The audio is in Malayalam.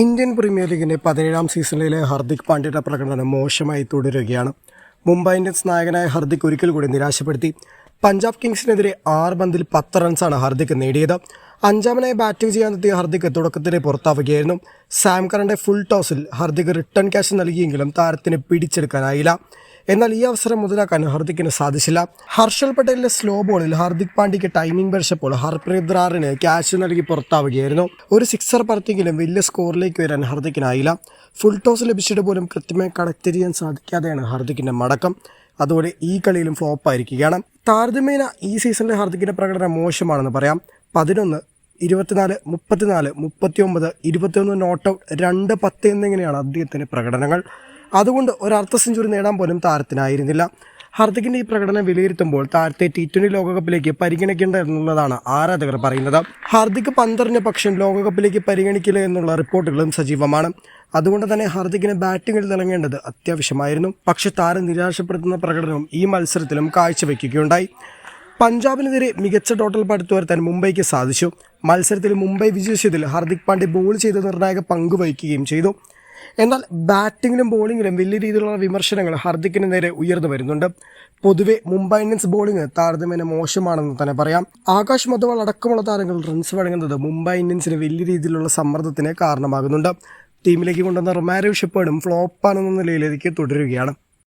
ഇന്ത്യൻ പ്രീമിയർ ലീഗിന്റെ പതിനേഴാം സീസണിലെ ഹർദിക് പാണ്ഡ്യയുടെ പ്രകടനം മോശമായി തുടരുകയാണ്. മുംബൈ ഇന്ത്യൻസ് നായകനായ ഹർദിക് ഒരിക്കൽ കൂടി നിരാശപ്പെടുത്തി. പഞ്ചാബ് കിങ്സിനെതിരെ ആറ് പന്തിൽ പത്ത് റൺസാണ് ഹർദിക് നേടിയത്. അഞ്ചാമനായി ബാറ്റിംഗ് ചെയ്യാനെത്തിയ ഹർദിക് തുടക്കത്തിലെ പുറത്താവുകയായിരുന്നു. സാം ഫുൾ ടോസിൽ ഹർദിക് റിട്ടേൺ ക്യാഷ് നൽകിയെങ്കിലും താരത്തിന് പിടിച്ചെടുക്കാനായില്ല. എന്നാൽ ഈ അവസരം മുതലാക്കാൻ ഹർദിക്കിന് സാധിച്ചില്ല. ഹർഷൽ പട്ടേലിന്റെ സ്ലോ ബോളിൽ ഹർദിക് പാണ്ഡ്യയ്ക്ക് ടൈമിംഗ് വരച്ചപ്പോൾ ഹർപ്രീത് റാറിന് ക്യാച്ച് നൽകി പുറത്താവുകയായിരുന്നു. ഒരു സിക്സർ പറത്തിയെങ്കിലും വലിയ സ്കോറിലേക്ക് വരാൻ ഹർദിക്കിനായില്ല. ഫുൾ ടോസ് ലഭിച്ചിട്ട് പോലും കൃത്യമായി കണക്ട് ചെയ്യാൻ സാധിക്കാതെയാണ് ഹർദിക്കിന്റെ മടക്കം. അതുപോലെ ഈ കളിയിലും ഫ്ലോപ്പായിരിക്കുകയാണ് താരതമ്യേന ഈ സീസണിലെ ഹർദിക്കിന്റെ പ്രകടനം മോശമാണെന്ന് പറയാം. പതിനൊന്ന് ഇരുപത്തിനാല് മുപ്പത്തിനാല് മുപ്പത്തിയൊമ്പത് ഇരുപത്തിയൊന്ന് നോട്ട് ഔട്ട് രണ്ട് പത്ത് എന്നിങ്ങനെയാണ് അദ്ദേഹത്തിന്റെ പ്രകടനങ്ങൾ. അതുകൊണ്ട് ഒരു അർദ്ധ സെഞ്ചുറി നേടാൻ പോലും താരത്തിനായിരുന്നില്ല. ഹർദിക്കിന്റെ ഈ പ്രകടനം വിലയിരുത്തുമ്പോൾ താരത്തെ ടി ട്വന്റി ലോകകപ്പിലേക്ക് പരിഗണിക്കേണ്ട എന്നുള്ളതാണ് ആരാധകർ പറയുന്നത്. ഹാർദിക് പന്തറിഞ്ഞ പക്ഷം ലോകകപ്പിലേക്ക് പരിഗണിക്കില്ല എന്നുള്ള റിപ്പോർട്ടുകളും സജീവമാണ്. അതുകൊണ്ട് തന്നെ ഹാർദിക്കിന് ബാറ്റിംഗിൽ തിളങ്ങേണ്ടത് അത്യാവശ്യമായിരുന്നു. പക്ഷെ താരം നിരാശപ്പെടുത്തുന്ന പ്രകടനവും ഈ മത്സരത്തിലും കാഴ്ചവെക്കുകയുണ്ടായി. പഞ്ചാബിനെതിരെ മികച്ച ടോട്ടൽ പടുത്തുവരുത്താൻ മുംബൈക്ക് സാധിച്ചു. മത്സരത്തിൽ മുംബൈ വിജയിച്ചതിൽ ഹാർദിക് പാണ്ഡ്യ ബോൾ ചെയ്ത് നിർണായക പങ്ക് വഹിക്കുകയും ചെയ്തു. എന്നാൽ ബാറ്റിങ്ങിലും ബോളിങ്ങിലും വലിയ രീതിയിലുള്ള വിമർശനങ്ങൾ ഹർദിക്കിന് നേരെ ഉയർന്നു വരുന്നുണ്ട്. പൊതുവെ മുംബൈ ഇന്ത്യൻസ് ബോളിംഗ് താരതമ്യേന മോശമാണെന്ന് തന്നെ പറയാം. ആകാശ് മധവാൾ അടക്കമുള്ള താരങ്ങൾ റൺസ് വഴങ്ങുന്നത് മുംബൈ ഇന്ത്യൻസിന് വലിയ രീതിയിലുള്ള സമ്മർദ്ദത്തിന് കാരണമാകുന്നുണ്ട്. ടീമിലേക്ക് കൊണ്ടുവന്ന റൊമാരോ ഷിപ്പേർഡും ഫ്ലോപ്പാണെന്ന നിലയിലേക്ക് തുടരുകയാണ്.